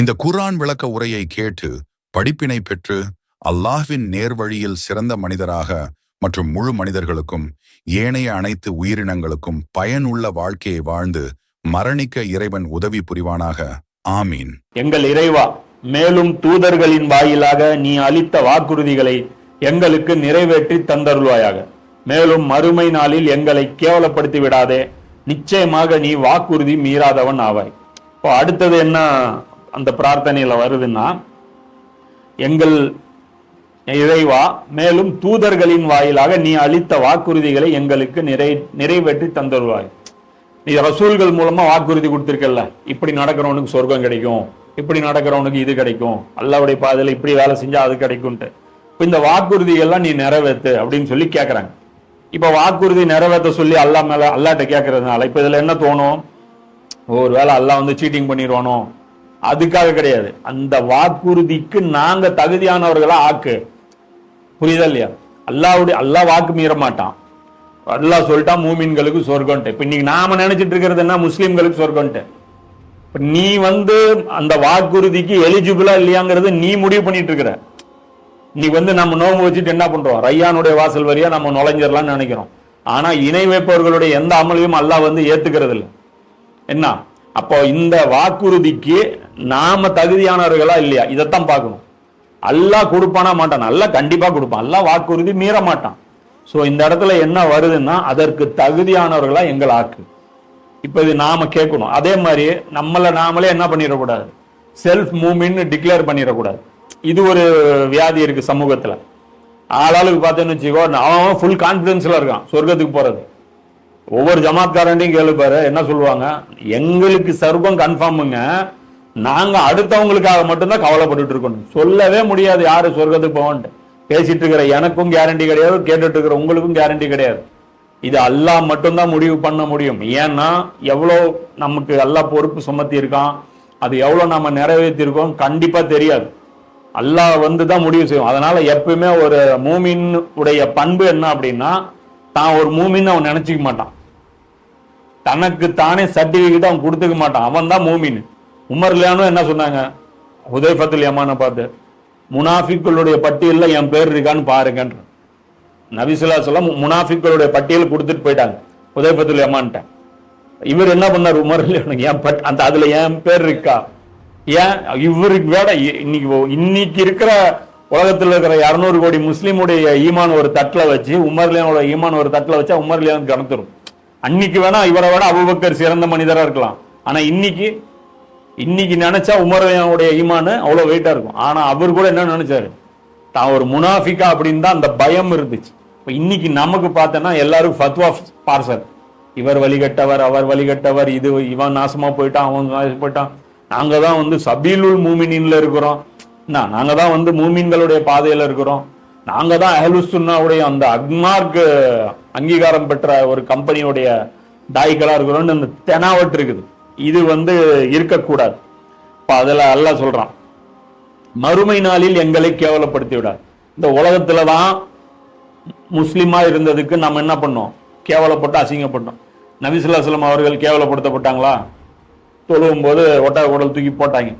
இந்த குர்ஆன் விளக்க உரையை கேட்டு படிப்பினை பெற்று அல்லாஹ்வின் நேர்வழியில் சிறந்த மனிதராக மற்றும் முழு மனிதர்களுக்கும் ஏனைய அனைத்து உயிரினங்களுக்கும் பயனுள்ள வாழ்க்கையை வாழ்ந்து மரணிக்க இறைவன் உதவி புரிவானாக. ஆமீன். எங்கள் இறைவா மேலும் தூதர்களின் வாயிலாக நீ அளித்த வாக்குறுதிகளை எங்களுக்கு நிறைவேற்றி தந்தருள்வாயாக. மேலும் மறுமை நாளில் எங்களை கேவலப்படுத்தி விடாதே. நிச்சயமாக நீ வாக்குறுதி மீறாதவன் ஆவாய். இப்போ அடுத்தது என்ன? அந்த பிரார்த்தனையில் வருதுன்னா எங்கள் இறைவா மேலும் தூதர்களின் வாயிலாக நீ அளித்த வாக்குறுதிகளை எங்களுக்கு நிறை நிறைவேற்றி தந்தருள்வாய் நீ ரசூல்கள் மூலமா வாக்குறுதி கொடுத்துருக்கல இப்படி நடக்கிறவனுக்கு சொர்க்கம் கிடைக்கும். இப்படி நடக்கிறவனுக்கு இது கிடைக்கும். அல்லாவுடைய பாதையில் இப்படி வேலை செஞ்சா அது கிடைக்கும்ட்டு. இப்போ இந்த வாக்குறுதிகள்லாம் நீ நிறைவேத்து அப்படின்னு சொல்லி கேட்குறாங்க இப்போ வாக்குறுதி நிறைவேற்ற சொல்லி அல்லா மேலே அல்லாட்ட கேட்கறதுனால இப்போ இதில் என்ன தோணும்? ஒரு வேளை அல்லா வந்து சீட்டிங் பண்ணிடுவானோ அதுக்காக கிடையாது. அந்த வாக்குறுதிக்கு நாங்க தகுதியானவர்களா ஆக்கு. புரியுதா இல்லையா? அல்லாவுடைய அல்லாஹ் வாக்கு மீற மாட்டான். அல்லாஹ் சொல்லிட்டா மூமின்களுக்கு சொர்க்கம்ட்டு இப்ப இன்னைக்கு நாம நினைச்சிட்டு இருக்கிறது என்ன? முஸ்லீம்களுக்கு சொர்க்கம்ட்டு நீ வந்து அந்த வாக்குறுதிக்கு எலிஜிபிளா இல்லையாங்கிறது நீ முடிவு பண்ணிட்டு இருக்கிற. நீ வந்து நம்ம நோம்பு வச்சுட்டு என்ன பண்றோம்? ரையானுடைய வாசல் வழியா நம்ம நுழைஞ்சிடலாம்னு நினைக்கிறோம். ஆனா இணை வைப்பவர்களுடைய எந்த அமலையும் அல்லாஹ் வந்து ஏத்துக்கிறது இல்லை என்ன? அப்போ இந்த வாக்குறுதிக்கு நாம தகுதியானவர்களா இல்லையா? இதைத்தான் பார்க்கணும். அல்லாஹ் கொடுப்பானா மாட்டான்? நல்லா கண்டிப்பா கொடுப்பான். அல்லாஹ் வாக்குறுதி மீற மாட்டான். ஸோ இந்த இடத்துல என்ன வருதுன்னா அதற்கு தகுதியானவர்களா எங்கள் ஆக்கு. இப்போ இது நாம கேட்கணும். அதே மாதிரி நம்மளை நாமளே என்ன பண்ணிடக்கூடாது? செல்ஃப் மூமின்னு டிக்ளேர் பண்ணிடக்கூடாது. இது ஒரு வியாதி இருக்கு சமூகத்தில். ஆளாளுக்கு பார்த்தேன்னு வச்சுக்கோ அவன் ஃபுல் கான்பிடன்ஸ்ல இருக்கான் சொர்க்கத்துக்கு போறது. ஒவ்வொரு ஜமாத்காரண்டையும் கேளுப்பாரு என்ன சொல்லுவாங்க? எங்களுக்கு சர்வம் கன்ஃபார்முங்க நாங்க அடுத்தவங்களுக்காக மட்டும்தான் கவலைப்பட்டுட்டு இருக்கணும் சொல்லவே முடியாது யாரு சொர்க்கத்துக்கு போவோன்ட்டு. பேசிட்டு இருக்கிற எனக்கும் கேரண்டி கிடையாது கேட்டுட்டு இருக்கிற உங்களுக்கும் கேரண்டி கிடையாது. இது அல்லாஹ் மட்டும்தான் முடிவு பண்ண முடியும். ஏன்னா எவ்வளோ நமக்கு எல்லா பொறுப்பு சுமத்தி இருக்கான் அது எவ்வளோ நம்ம நிறைவேற்றிருக்கோம் கண்டிப்பா தெரியாது. அல்லாஹ் வந்து தான் முடிவு செய்யும். அதனால எப்பயுமே ஒரு மூமின் உடைய பண்பு என்ன அப்படின்னா தான் ஒரு மூமின்னு அவன் நினச்சிக்க மாட்டான். தனக்கு தானே சர்டிஃபிகேட் அவன் கொடுத்துக்க மாட்டான். அவன் தான் உமர் உமர்லியானும் என்ன சொன்னாங்க? ஹுதைஃபத்துல் யமான பார்த்து முனாஃபிக்களுடைய பட்டியலில் என் பேர் இருக்கான்னு பாருங்கன்ற. நபிசுல்லா சொல்லம் முனாஃபிக்களுடைய பட்டியல் கொடுத்துட்டு போயிட்டாங்க ஹுதைஃபத்துல் யமான்ட்ட. இவர் என்ன பண்ணார்? உமர்லியானுக்கு என் பட் அந்த அதில் என் பேர் இருக்கா? ஏன்? இவருக்கு வேட இன்னைக்கு இன்னைக்கு இருக்கிற உலகத்தில் இருக்கிற இரநூறு கோடி முஸ்லீமுடைய ஈமான் ஒரு தட்டில் வச்சு உமர்லியானோட ஈமான் ஒரு தட்டில் வச்சா உமர்லியான் கணத்துரும் அன்னைக்கு வேணா இவரை விட அபுபக்கர் சிறந்த மனிதராக இருக்கலாம். ஆனால் இன்னைக்கு இன்னைக்கு நினைச்சா உமர்லியானுடைய ஈமான் அவ்வளவு வெயிட்டா இருக்கும். ஆனா அவர் கூட என்ன நினைச்சாரு? தான் ஒரு முனாஃபிகா அப்படின்னு தான் அந்த பயம் இருந்துச்சு. இப்போ இன்னைக்கு நமக்கு பார்த்தோன்னா எல்லாருக்கும் ஃபத்வா பார்சல் இவர் வழிகட்டவர் அவர் வழிகட்டவர் இது இவன் நாசமா போயிட்டான் அவன் நாசமா போயிட்டான். நாங்க தான் வந்து சபீலுல் மூமினின்ல இருக்கிறோம். என்ன நாங்க தான் வந்து மூமின்களுடைய பாதையில இருக்கிறோம். நாங்க தான் அஹலுசுன்னாவுடைய அந்த அக்மார்க் அங்கீகாரம் பெற்ற ஒரு கம்பெனியுடைய தாய்களா இருக்கிறோம்னு அந்த தெனாவட்டு இருக்குது. இது வந்து இருக்கக்கூடாது. இப்ப அதுல அல்ல சொல்றான் மறுமை நாளில் எங்களை கேவலப்படுத்தி விடாது இந்த உலகத்தில் தான் முஸ்லீமாக இருந்ததுக்கு நம்ம என்ன பண்ணோம்? கேவலப்பட்டு அசிங்கப்பட்டோம். நபிசுல்லாஸ்லம் அவர்கள் கேவலப்படுத்தப்பட்டாங்களா? தொழுவும் போது ஒட்டக குடல் தூக்கி போட்டாங்க.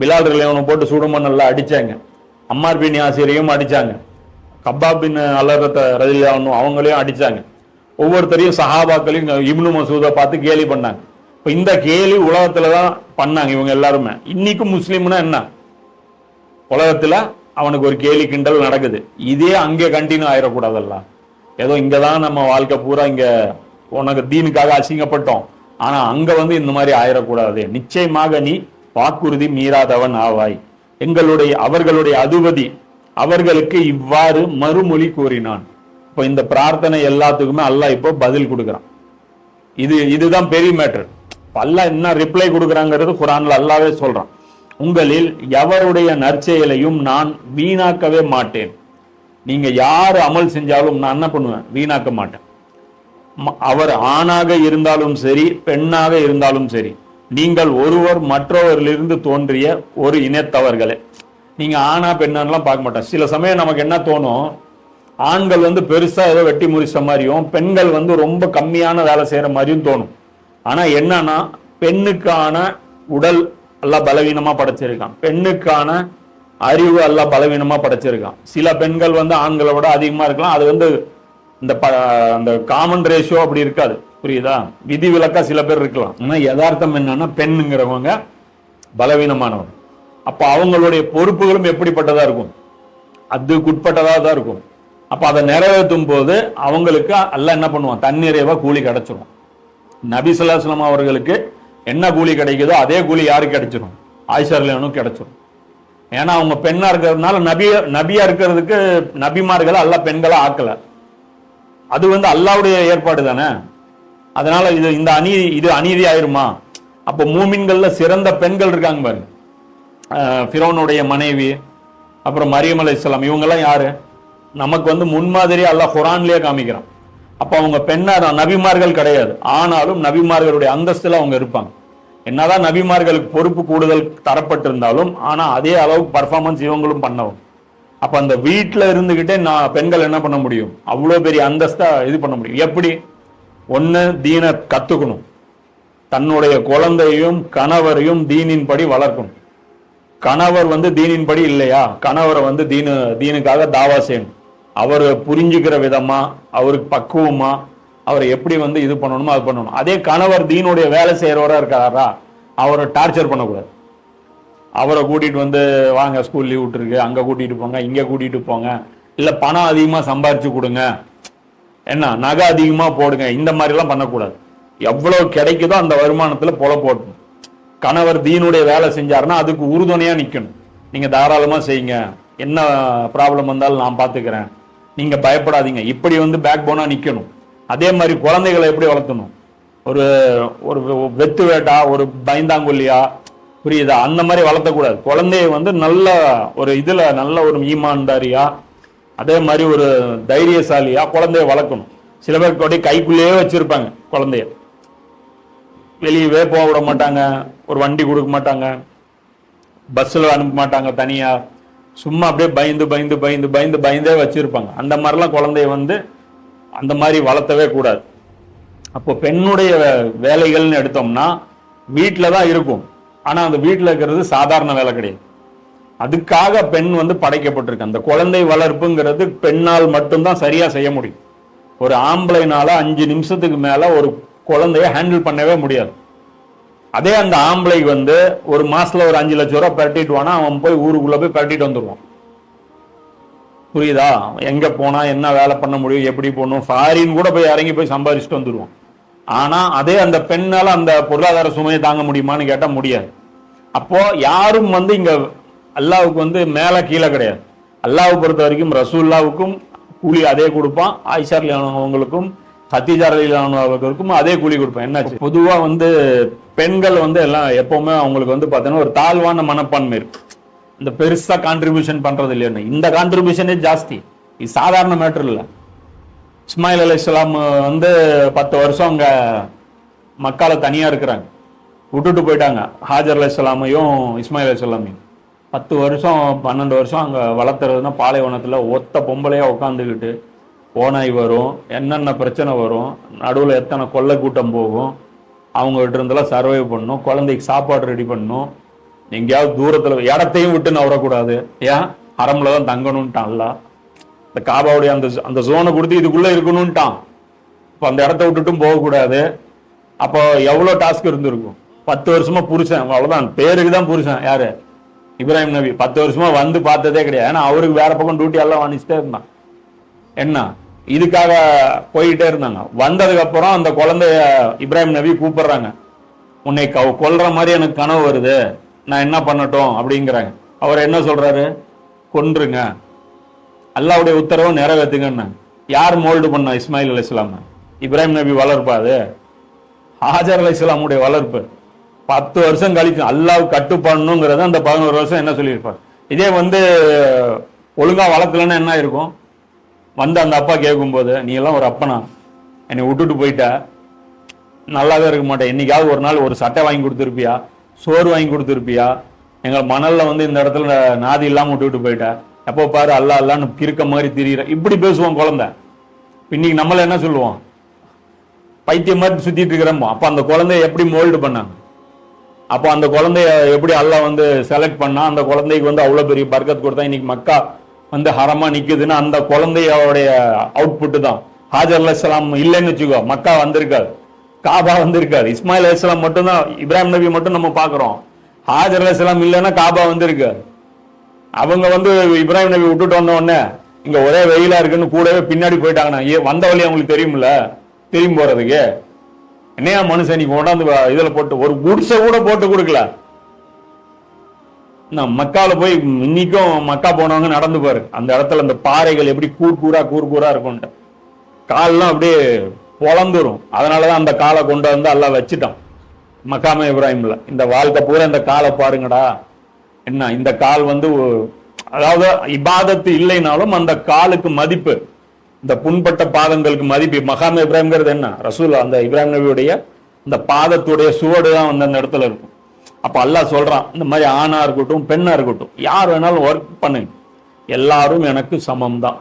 பிலால் ரிலேவனை போட்டு சுடுமண் நல்லா அடிச்சாங்க. அம்மார் பின் ஆசிரியரையும் அடிச்சாங்க. கபாபின் பின் அலரத்த அவங்களையும் அடிச்சாங்க. ஒவ்வொருத்தரையும் சஹாபாக்களையும் இப்னு மசூதை பார்த்து கேலி பண்ணாங்க. இப்போ இந்த கேலி உலகத்தில் தான் பண்ணாங்க இவங்க எல்லாருமே. இன்னைக்கும் முஸ்லீம்னா என்ன? உலகத்தில் அவனுக்கு ஒரு கேலி கிண்டல் நடக்குது. இதே அங்கே கண்டினியூ ஆயிடக்கூடாதல்ல. ஏதோ இங்கே தான் நம்ம வாழ்க்கை பூரா இங்கே உனக்கு தீனுக்காக அசிங்கப்பட்டோம். ஆனால் அங்கே வந்து இந்த மாதிரி ஆயிடக்கூடாது. நிச்சயமாக நீ வாக்குறுதி மீறாதவன் ஆவாய். எங்களுடைய அவர்களுடைய அதிபதி அவர்களுக்கு இவ்வாறு மறுமொழி கூறினான். இப்போ இந்த பிரார்த்தனை எல்லாத்துக்குமே அல்லாஹ் இப்போ பதில் கொடுக்குறான். இது இதுதான் பெரிய மேட்டர் அல்லா என்ன ரிப்ளை கொடுக்குறாங்கிறது குரான்ல அல்லாவே சொல்றான். உங்களில் எவருடைய நற்செயலையும் நான் வீணாக்கவே மாட்டேன். நீங்க யார் அமல் செஞ்சாலும் நான் என்ன பண்ணுவேன்? வீணாக்க மாட்டேன். அவர் ஆணாக இருந்தாலும் சரி பெண்ணாக இருந்தாலும் சரி நீங்கள் ஒருவர் மற்றவரிலிருந்து தோன்றிய ஒரு இனத்தவர்களே நீங்க ஆணா பெண்ணான்லாம் பார்க்க மாட்டோம் சில சமயம் நமக்கு என்ன தோணும்? ஆண்கள் வந்து பெருசா ஏதோ வெட்டி முறிச்ச மாதிரியும் பெண்கள் வந்து ரொம்ப கம்மியான வேலை செய்யற மாதிரியும் தோணும். ஆனா என்னன்னா பெண்ணுக்கான உடல் எல்லாம் பலவீனமா படைச்சிருக்கான். பெண்ணுக்கான அறிவு எல்லாம் பலவீனமா படைச்சிருக்கான். சில பெண்கள் வந்து ஆண்களை விட அதிகமா இருக்கலாம். அது வந்து இந்த ப அந்த காமன் ரேஷியோ அப்படி இருக்காது. புரியுதா? விதி விலக்கா சில பேர் இருக்கலாம். ஆனால் யதார்த்தம் என்னன்னா பெண்ணுங்கிறவங்க பலவீனமானவங்க அப்போ அவங்களுடைய பொறுப்புகளும் எப்படிப்பட்டதா இருக்கும்? அதுக்குட்பட்டதாக தான் இருக்கும். அப்போ அதை நிறைவேற்றும் போது அவங்களுக்கு எல்லாம் என்ன பண்ணுவான்? தன்னிறைவா கூலி கிடச்சிடும் நபி அவர்களுக்கு என்ன கூலி கிடைக்குதோ அதே கூலி யாருக்கு கிடைச்சிடும் ஆயிஷா கிடைச்சிடும் கிடைச்சிரும். ஏன்னா அவங்க பெண்ணா இருக்கிறதுனால நபி நபியா இருக்கிறதுக்கு நபிமார்களை அல்ல பெண்களை ஆக்கல. அது வந்து அல்லாவுடைய ஏற்பாடு தானே? அதனால இது இந்த அநீதி இது அநீதி ஆயிருமா அப்போ மூமின்கள்ல சிறந்த பெண்கள் இருக்காங்க பாருங்க ஃபிரோனுடைய மனைவி அப்புறம் மரியம் அலை இஸ்லாம் இவங்கெல்லாம் யாரு? நமக்கு வந்து முன்மாதிரியே அல்ல குரான்லயே காமிக்கிறான். அப்போ அவங்க பெண்ணாக தான். நபிமார்கள் கிடையாது. ஆனாலும் நபிமார்களுடைய அந்தஸ்தில் அவங்க இருப்பாங்க. என்னதான் நபிமார்களுக்கு பொறுப்பு கூடுதல் தரப்பட்டிருந்தாலும் ஆனால் அதே அளவுக்கு பர்ஃபார்மன்ஸ் இவங்களும் பண்ணவும். அப்போ அந்த வீட்டில் இருந்துக்கிட்டே நான் பெண்கள் என்ன பண்ண முடியும்? அவ்வளோ பெரிய அந்தஸ்தா இது பண்ண முடியும். எப்படி? ஒன்று தீனை கற்றுக்கணும் தன்னுடைய குழந்தையும் கணவரையும் தீனின் படி வளர்க்கணும். கணவர் வந்து தீனின் படி இல்லையா? கணவரை வந்து தீனு தீனுக்காக தாவா செய்யணும். அவர் புரிஞ்சுக்கிற விதமா அவருக்கு பக்குவமா அவரை எப்படி வந்து இது பண்ணணுமோ அது பண்ணணும். அதே கணவர் தீனுடைய வேலை செய்யறவரா இருக்காரா அவரை டார்ச்சர் பண்ணக்கூடாது. அவரை கூட்டிட்டு வந்து வாங்க ஸ்கூல் லீவ் விட்டுருக்கு அங்க கூட்டிட்டு போங்க இங்க கூட்டிட்டு போங்க. இல்ல பணம் அதிகமா சம்பாரிச்சு கொடுங்க. என்ன நகை அதிகமா போடுங்க இந்த மாதிரி எல்லாம் பண்ணக்கூடாது. எவ்வளவு கிடைக்குதோ அந்த வருமானத்துல பொல போடணும். கணவர் தீனுடைய வேலை செஞ்சாருன்னா அதுக்கு உறுதுணையா நிக்கணும். நீங்க தாராளமா செய்யுங்க. என்ன ப்ராப்ளம் வந்தாலும் நான் பாத்துக்கிறேன். நீங்க பயப்படாதீங்க. இப்படி வந்து பேக் போனா நிக்கணும். அதே மாதிரி குழந்தைகளை எப்படி வளர்த்தணும்? ஒரு ஒரு வெத்து வேட்டா ஒரு பயந்தாங்கொல்லியா? புரியுதா? அந்த மாதிரி வளர்த்தக்கூடாது. குழந்தைய வந்து நல்ல ஒரு இதுல நல்ல ஒரு ஈமான்தாரியா அதே மாதிரி ஒரு தைரியசாலியா குழந்தைய வளர்க்கணும். சில பேர் அப்படியே கைக்குள்ளேயே வச்சிருப்பாங்க குழந்தைய. வெளியவே போக விட மாட்டாங்க. ஒரு வண்டி கொடுக்க மாட்டாங்க. பஸ்ஸில் அனுப்ப மாட்டாங்க தனியா. சும்மா அப்படியே பயந்து பயந்து பயந்து பயந்து பயந்தே வச்சிருப்பாங்க. அந்த மாதிரிலாம் குழந்தைய வந்து அந்த மாதிரி வளர்த்தவே கூடாது. அப்போ பெண்ணுடைய வே- வேலைகள்னு எடுத்தோம்னா வீட்டில் தான் இருக்கும். ஆனால் அந்த வீட்டில் இருக்கிறது சாதாரண வேலை கிடையாது. அதுக்காக பெண் வந்து படைக்கப்பட்டிருக்கு. அந்த குழந்தை வளர்ப்புங்கிறது பெண்ணால் மட்டும்தான் சரியா செய்ய முடியும். ஒரு ஆம்பளைனால அஞ்சு நிமிஷத்துக்கு மேல ஒரு குழந்தைய ஹேண்டில் பண்ணவே முடியாது. அதே அந்த ஆம்பளைக்கு வந்து ஒரு மாசத்துல ஒரு அஞ்சு லட்சம் ரூபாய் பரட்டிட்டு வானா அவன் போய் ஊருக்குள்ள போய் பரட்டிட்டு வந்துடுவான் புரியுதா? எங்க போனா என்ன வேலை பண்ண முடியும் எப்படி போகணும் ஃபாரின் கூட போய் இறங்கி போய் சம்பாதிச்சுட்டு வந்துடுவான் ஆனா அதே அந்த பெண்ணால அந்த பொருளாதார சுமையை தாங்க முடியுமான்னு கேட்டா முடியாது. அப்போ யாரும் வந்து இங்க அல்லாவுக்கு வந்து மேல கீழே கிடையாது. அல்லாவை பொறுத்த வரைக்கும் ரசூல்லாவுக்கும் கூலி அதே கொடுப்பான் ஆயிஷா அவங்களுக்கும் ஹத்தீஜா அவங்களுக்கும் அதே கூலி கொடுப்பான். என்னாச்சு? பொதுவா வந்து பெண்கள் வந்து எல்லாம் எப்பவுமே அவங்களுக்கு வந்து பார்த்தீங்கன்னா ஒரு தாழ்வான மனப்பான்மை இருக்கு. இந்த பெருசா கான்ட்ரிபியூஷன் பண்றது இல்லைன்னு இந்த கான்ட்ரிபியூஷனே ஜாஸ்தி. இது சாதாரண மேட்டர் இல்லை. இஸ்மாயில் அலி இஸ்லாம் வந்து பத்து வருஷம் அங்க மக்களை தனியா இருக்கிறாங்க. விட்டுட்டு போயிட்டாங்க. ஹாஜர் அலி இஸ்லாமையும் இஸ்மாயில் அலி இஸ்லாமையும் பத்து வருஷம் பன்னெண்டு வருஷம் அங்க வளர்த்துறதுன்னா பாலைவனத்துல ஒத்த பொம்பளையா உட்காந்துக்கிட்டு ஓனாய் வரும் என்னென்ன பிரச்சனை வரும் நடுவில் எத்தனை கொள்ளை கூட்டம் போகும் அவங்ககிட்ட இருந்தெல்லாம் சர்வை பண்ணணும். குழந்தைக்கு சாப்பாடு ரெடி பண்ணணும். எங்கேயாவது தூரத்தில் இடத்தையும் விட்டு நவரக்கூடாது. ஏன்? அரம்ல தான் தங்கணும்ட்டான்ல இந்த காபாவுடைய அந்த அந்த ஜோனை கொடுத்து இதுக்குள்ளே இருக்கணும்ட்டான். இப்போ அந்த இடத்த விட்டுட்டும் போகக்கூடாது. அப்போ எவ்வளோ டாஸ்க் இருந்திருக்கும்? பத்து வருஷமா புருஷன் அவ்வளோதான் பேருக்கு தான் புருஷன் யாரு? இப்ராஹிம் நபி. பத்து வருஷமா வந்து பார்த்ததே கிடையாது. ஏன்னா அவருக்கு வேற பக்கம் டியூட்டி எல்லாம் வாங்கிச்சிட்டே இருந்தான். என்ன? இதுக்காக போயிட்டே இருந்தாங்க. வந்ததுக்கப்புறம் அந்த குழந்தைய இப்ராஹிம் நபி கூப்பிடுறாங்க. உன்னை க- கொல்ற மாதிரி எனக்கு கனவு வருது. நான் என்ன பண்ணட்டும்? அப்படிங்கிறாங்க. அவர் என்ன சொல்றாரு? கொன்றுங்க. அல்லாவுடைய உத்தரவை நிறைவேற்றுங்கன்னு. யார் மோல்டு பண்ணா இஸ்மாயில் அலி இஸ்லாம் இப்ராஹிம் நபி வளர்ப்பா அது. ஹாஜர் அலி இஸ்லாமுடைய வளர்ப்பு. பத்து வருஷம் கழிச்சு அல்லாஹ் கட்டுப்படணுங்கிறத அந்த பதினோரு வருஷம் என்ன சொல்லியிருப்பார்? இதே வந்து ஒழுங்கா வளர்க்கலன்னா என்ன இருக்கும் வந்து அந்த அப்பா கேட்கும்போது நீ எல்லாம் ஒரு அப்பனா? என்னை விட்டுட்டு போயிட்ட. நல்லாவே இருக்க மாட்டேன். என்னைக்காவது ஒரு நாள் ஒரு சட்டை வாங்கி கொடுத்துருப்பியா? சோறு வாங்கி கொடுத்துருப்பியா? எங்கள் மணலில் வந்து இந்த இடத்துல நாதி இல்லாமல் விட்டுவிட்டு போயிட்ட. எப்போ பாரு அல்லா அல்லான்னு கிறுக்க மாதிரி தெரியுற. இப்படி பேசுவோம் குழந்தை. இன்னைக்கு நம்மள என்ன சொல்லுவோம்? பைத்தியம் மாதிரி சுத்திட்டு இருக்கிறோமோ அப்போ அந்த குழந்தைய எப்படி மோல்டு பண்ணாங்க அப்போ அந்த குழந்தைய எப்படி அல்லாஹ் வந்து செலக்ட் பண்ணா? அந்த குழந்தைக்கு வந்து அவ்வளோ பெரிய பர்க்கத் கொடுத்தா இன்னைக்கு மக்கா வந்து ஹரமா நிக்குதுன்னா அந்த குழந்தையோடைய அவுட்புட் தான். ஹாஜர் அலைஹிஸ்ஸலாம் இல்லைன்னு வச்சுக்கோ மக்கா வந்திருக்காது காபா வந்திருக்காது இஸ்மாயில் அலிஸ்லாம் மட்டும்தான் இப்ராஹிம் நபி மட்டும் நம்ம பார்க்குறோம். ஹாஜர் அலிஸ்லாம் இல்லைன்னா காபா வந்திருக்காது அவங்க வந்து இப்ராஹிம் நபி விட்டுட்டு வந்த உடனே இங்க ஒரே வெயிலா இருக்குன்னு கூடவே பின்னாடி போயிட்டாங்கன்னா ஏ வந்த வழி அவங்களுக்கு தெரியும்ல? திரும்பி போறதுக்கு. என்னையா மனுஷன் நீ கொண்டாந்து வ- இதுல போட்டு ஒரு குடிசை கூட போட்டு கொடுக்கல. மக்கால போய் இன்னைக்கும் மக்கா போனவங்க நடந்து பாரு. அந்த இடத்துல அந்த பாறைகள் எப்படி கூர் கூரா கூர் கூரா இருக்கும்ட்டு கால்லாம் அப்படியே பொழந்துரும் அதனாலதான் அந்த காலை கொண்டு வந்து எல்லாம் வச்சுட்டான். மக்காம இப்ராஹிம்ல. இந்த வாழ்க்கை பூரா இந்த காலை பாருங்கடா. என்ன இந்த கால் வந்து அதாவது இபாதத்து இல்லைனாலும் அந்த காலுக்கு மதிப்பு. இந்த புண்பட்ட பாதங்களுக்கு மதிப்பு. மகாம இப்ராஹிம்ங்கிறது என்ன? ரசூல் அந்த இப்ராஹிம் நபியுடைய இந்த பாதத்துடைய சுவடு தான் வந்து அந்த இடத்துல இருக்கும். அப்போ அல்லாஹ் சொல்கிறான் இந்த மாதிரி ஆணாக இருக்கட்டும் பெண்ணாக இருக்கட்டும் யார் வேணாலும் ஒர்க் பண்ணுங்க. எல்லாரும் எனக்கு சமம் தான்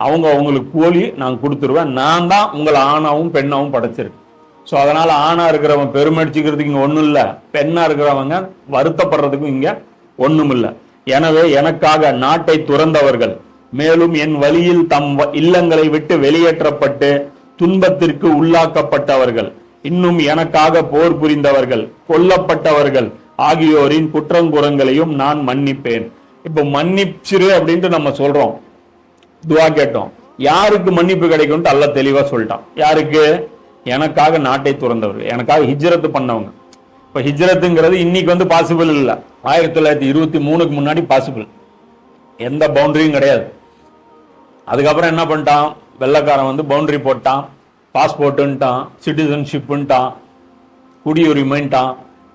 அவங்க அவங்களுக்கு கூலி நான் கொடுத்துருவேன். நான் தான் உங்களை ஆணாவும் பெண்ணாவும் படைச்சிருக்கேன். ஸோ அதனால் ஆணாக இருக்கிறவன் பெருமடிச்சுக்கிறதுக்கு இங்கே ஒன்றும் இல்லை. பெண்ணாக இருக்கிறவங்க வருத்தப்படுறதுக்கும் இங்கே ஒன்றும் இல்லை. எனவே எனக்காக நாட்டை துறந்தவர்கள் மேலும் என் வழியில் தம் வ- இல்லங்களை விட்டு வெளியேற்றப்பட்டு துன்பத்திற்கு உள்ளாக்கப்பட்டவர்கள் இன்னும் எனக்காக போர் புரிந்தவர்கள் கொல்லப்பட்டவர்கள் ஆகியோரின் குற்றங்குறங்களையும் நான் மன்னிப்பேன். இப்போ மன்னிச்சிரு அப்படின்ட்டு நம்ம சொல்றோம். துவா கேட்டோம். யாருக்கு மன்னிப்பு கிடைக்கும்னு அல்ல தெளிவா சொல்லிட்டான். யாருக்கு? எனக்காக நாட்டை துறந்தவர்கள் எனக்காக ஹிஜ்ரத்து பண்ணவங்க. இப்ப ஹிஜ்ரத்துங்கிறது இன்னைக்கு வந்து பாசிபிள் இல்லை. ஆயிரத்தி தொள்ளாயிரத்தி இருபத்தி மூணுக்கு முன்னாடி பாசிபிள் எந்த பவுண்டரியும் கிடையாது. அதுக்கப்புறம் என்ன பண்ணிட்டான்? வெள்ளைக்காரன் வந்து பவுண்டரி போட்டான். பாஸ்போர்ட்டுன்ட்டான் சிட்டிசன்ஷிப்புன்ட்டான் குடியுரிமைன்ட்டான்.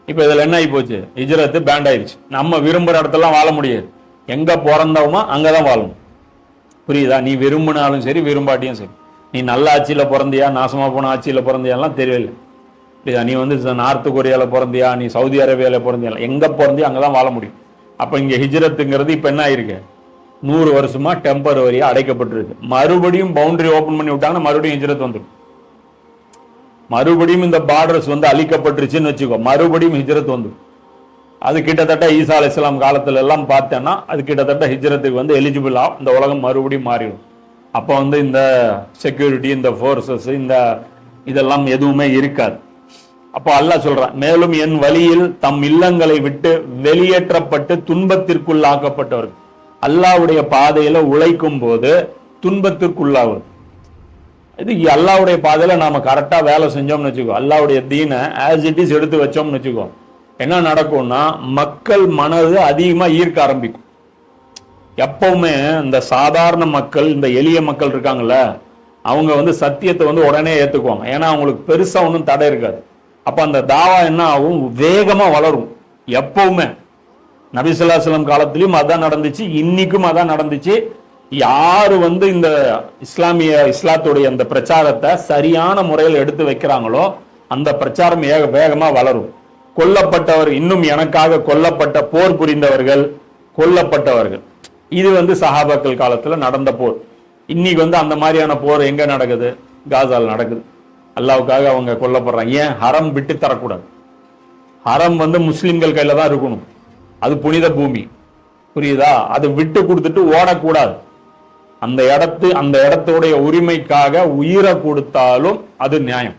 இப்போ இதில் என்ன ஆகி போச்சு? ஹிஜ்ரத்து பேண்ட் ஆயிடுச்சு நம்ம விரும்புகிற இடத்துலலாம் வாழ முடியாது. எங்கே பிறந்தோமோ அங்கே தான் வாழணும். புரியுதா? நீ விரும்பினாலும் சரி விரும்பாட்டியும் சரி. நீ நல்ல ஆட்சியில் பிறந்தியா நாசமாக போன ஆட்சியில் பிறந்தியாலாம் தெரியல புரியுதா? நீ வந்து நார்த் கொரியாவில் பிறந்தியா நீ சவுதி அரேபியாவில் பிறந்தியா எங்கே பிறந்தியா அங்கே தான் வாழ முடியும். அப்போ இங்கே ஹிஜ்ரத்துங்கிறது இப்போ என்ன ஆயிருக்கு? நூறு வருஷமாக டெம்பரவரியாக அடைக்கப்பட்டிருக்கு. மறுபடியும் பவுண்டரி ஓப்பன் பண்ணி விட்டாங்கன்னா மறுபடியும் ஹிஜ்ரத் வந்துடும். மறுபடியும் இந்த பார்டர்ஸ் வந்து அழிக்கப்பட்டுருச்சுன்னு வச்சுக்கோ. மறுபடியும் ஹிஜ்ரத் வந்து. அது கிட்டத்தட்ட ஈசா அலி இஸ்லாம் காலத்துல எல்லாம் பார்த்தேன்னா அது கிட்டத்தட்ட ஹிஜ்ரத்துக்கு வந்து எலிஜிபிள் ஆகும். இந்த உலகம் மறுபடியும் மாறிடும். அப்போ வந்து இந்த செக்யூரிட்டி இந்த ஃபோர்ஸஸ் இந்த இதெல்லாம் எதுவுமே இருக்காது. அப்போ அல்லாஹ் சொல்றான் மேலும் என் வழியில் தம் இல்லங்களை விட்டு வெளியேற்றப்பட்டு துன்பத்திற்குள்ளாக்கப்பட்டவர்கள். அல்லாவுடைய பாதையில உழைக்கும் போது துன்பத்திற்குள்ளாவது. இது அல்லாவுடைய பாதையில் நாம கரெக்டாக வேலை செஞ்சோம்னு வச்சுக்கோ. அல்லாவுடைய தீனை ஆஸ் இட் இஸ் எடுத்து வச்சோம்னு வச்சுக்கோ. என்ன நடக்கும்னா மக்கள் மனது அதிகமாக ஈர்க்க ஆரம்பிக்கும். எப்பவுமே இந்த சாதாரண மக்கள் இந்த எளிய மக்கள் இருக்காங்கல்ல அவங்க வந்து சத்தியத்தை வந்து உடனே ஏற்றுக்குவாங்க ஏன்னா அவங்களுக்கு பெருசாக ஒன்றும் தடை இருக்காது. அப்போ அந்த தாவா என்ன ஆகும்? வேகமாக வளரும். எப்பவுமே. நபிசுல்லாஸ்லம் காலத்துலேயும் அதான் நடந்துச்சு இன்னைக்கும் அதான் நடந்துச்சு. யார் வந்து இந்த இஸ்லாமிய இஸ்லாத்துடைய அந்த பிரச்சாரத்தை சரியான முறையில் எடுத்து வைக்கிறாங்களோ அந்த பிரச்சாரம் ஏக வேகமாக வளரும். கொல்லப்பட்டவர் இன்னும் எனக்காக கொல்லப்பட்ட போர் புரிந்தவர்கள் கொல்லப்பட்டவர்கள். இது வந்து சஹாபாக்கள் காலத்தில் நடந்த போர். இன்னைக்கு வந்து அந்த மாதிரியான போர் எங்க நடக்குது? காசால் நடக்குது. அல்லாவுக்காக அவங்க கொல்லப்படுறாங்க. ஏன்? ஹரம் விட்டு தரக்கூடாது. ஹரம் வந்து முஸ்லிம்கள் கையில தான் இருக்கணும். அது புனித பூமி. புரியுதா? அதை விட்டு கொடுத்துட்டு ஓடக்கூடாது. அந்த இடத்து அந்த இடத்துடைய உரிமைக்காக உயிரை கொடுத்தாலும் அது நியாயம்.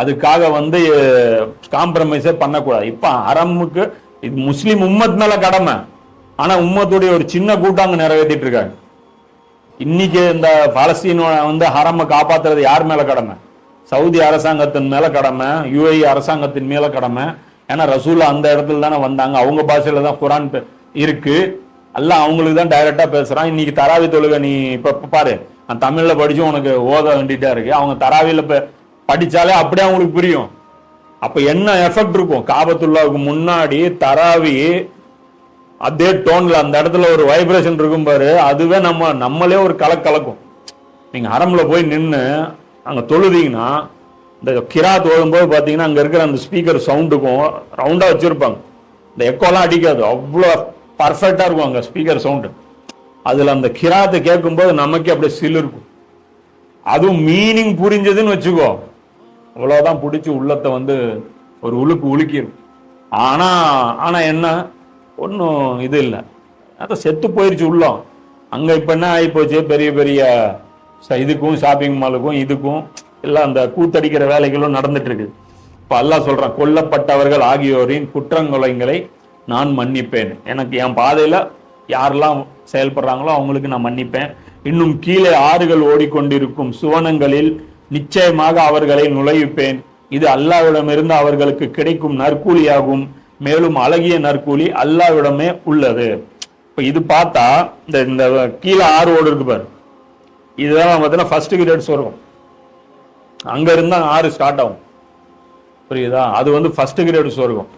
அதுக்காக வந்து காம்ப்ரமைஸே பண்ணக்கூடாது. இப்ப அரமுக்கு இது முஸ்லிம் உம்மத் மேல கடமை. ஆனா உம்மத்துடைய ஒரு சின்ன கூட்டாங்க நிறைவேற்றிட்டு இருக்காங்க. இன்னைக்கு இந்த பாலஸ்தீன் வந்து ஹரமை காப்பாத்துறது யார் மேல கடமை? சவுதி அரசாங்கத்தின் மேல கடமை யுஏஇ அரசாங்கத்தின் மேல கடமை. ஏன்னா ரசூலா அந்த இடத்துல தானே வந்தாங்க. அவங்க பாஷையில தான் குரான் இருக்கு. எல்லாம் அவங்களுக்கு தான் டைரக்டா பேசுறான். இன்னைக்கு தராவி தொழுகை நீ இப்ப பாரு நான் தமிழ்ல படிச்சு உனக்கு ஓத வேண்டிட்டா இருக்கு. அவங்க தராவியில் இப்போ படிச்சாலே அப்படியே அவங்களுக்கு புரியும். அப்ப என்ன எஃபெக்ட் இருக்கும்? காபத்துள்ளாவுக்கு முன்னாடி தராவி அதே டோன்ல அந்த இடத்துல ஒரு வைப்ரேஷன் இருக்கும் பாரு அதுவே நம்ம நம்மளே ஒரு கலக் கலக்கும். நீங்க அரம்ல போய் நின்று அங்க தொழுதீங்கன்னா இந்த கிரா ஓடும்போது பாத்தீங்கன்னா அங்க இருக்கிற அந்த ஸ்பீக்கர் சவுண்டுக்கும் ரவுண்டா வச்சிருப்பாங்க. இந்த எக்கோலாம் அடிக்காது. அவ்வளோ பர்ஃபெக்டாக இருக்கும் அங்கே ஸ்பீக்கர் சவுண்டு அதில் அந்த கிராத்தை கேட்கும்போது நமக்கே அப்படியே சில் இருக்கும். அதுவும் மீனிங் புரிஞ்சதுன்னு வச்சுக்கோ. அவ்வளோதான் பிடிச்சி உள்ளத்தை வந்து ஒரு உழுக்கு உலுக்கிடும் ஆனால் ஆனால் என்ன? ஒன்றும் இது இல்லை. அதான் செத்து போயிடுச்சு உள்ளம். அங்கே இப்போ என்ன ஆகிப்போச்சு பெரிய பெரிய இதுக்கும் ஷாப்பிங் மாலுக்கும் இதுக்கும் எல்லாம் அந்த கூத்தடிக்கிற வேலைகளும் நடந்துட்டு இருக்குது இப்போ அல்லாஹ் சொல்றான் கொல்லப்பட்டவர்கள் ஆகியோரின் குற்றங்கொலைங்களை நான் மன்னிப்பேன். எனக்கு என் பாதையில் யாரெல்லாம் செயல்படுறாங்களோ அவங்களுக்கு நான் மன்னிப்பேன். இன்னும் கீழே ஆறுகள் ஓடிக்கொண்டிருக்கும் சுவனங்களில் நிச்சயமாக அவர்களை நுழைவிப்பேன். இது அல்லாவிடமிருந்து அவர்களுக்கு கிடைக்கும் நற்கூலியாகும். மேலும் அழகிய நற்கூலி அல்லாவிடமே உள்ளது. இப்போ இது பார்த்தா இந்த இந்த கீழே ஆறு ஓடு இருக்கு பாரு. இதுதான் பார்த்தீங்கன்னா ஃபர்ஸ்ட் கிரேட் சொர்க்கம் அங்கே இருந்தால் ஆறு ஸ்டார்ட் ஆகும். புரியுதா? அது வந்து ஃபர்ஸ்ட் கிரேட் சொர்க்கம்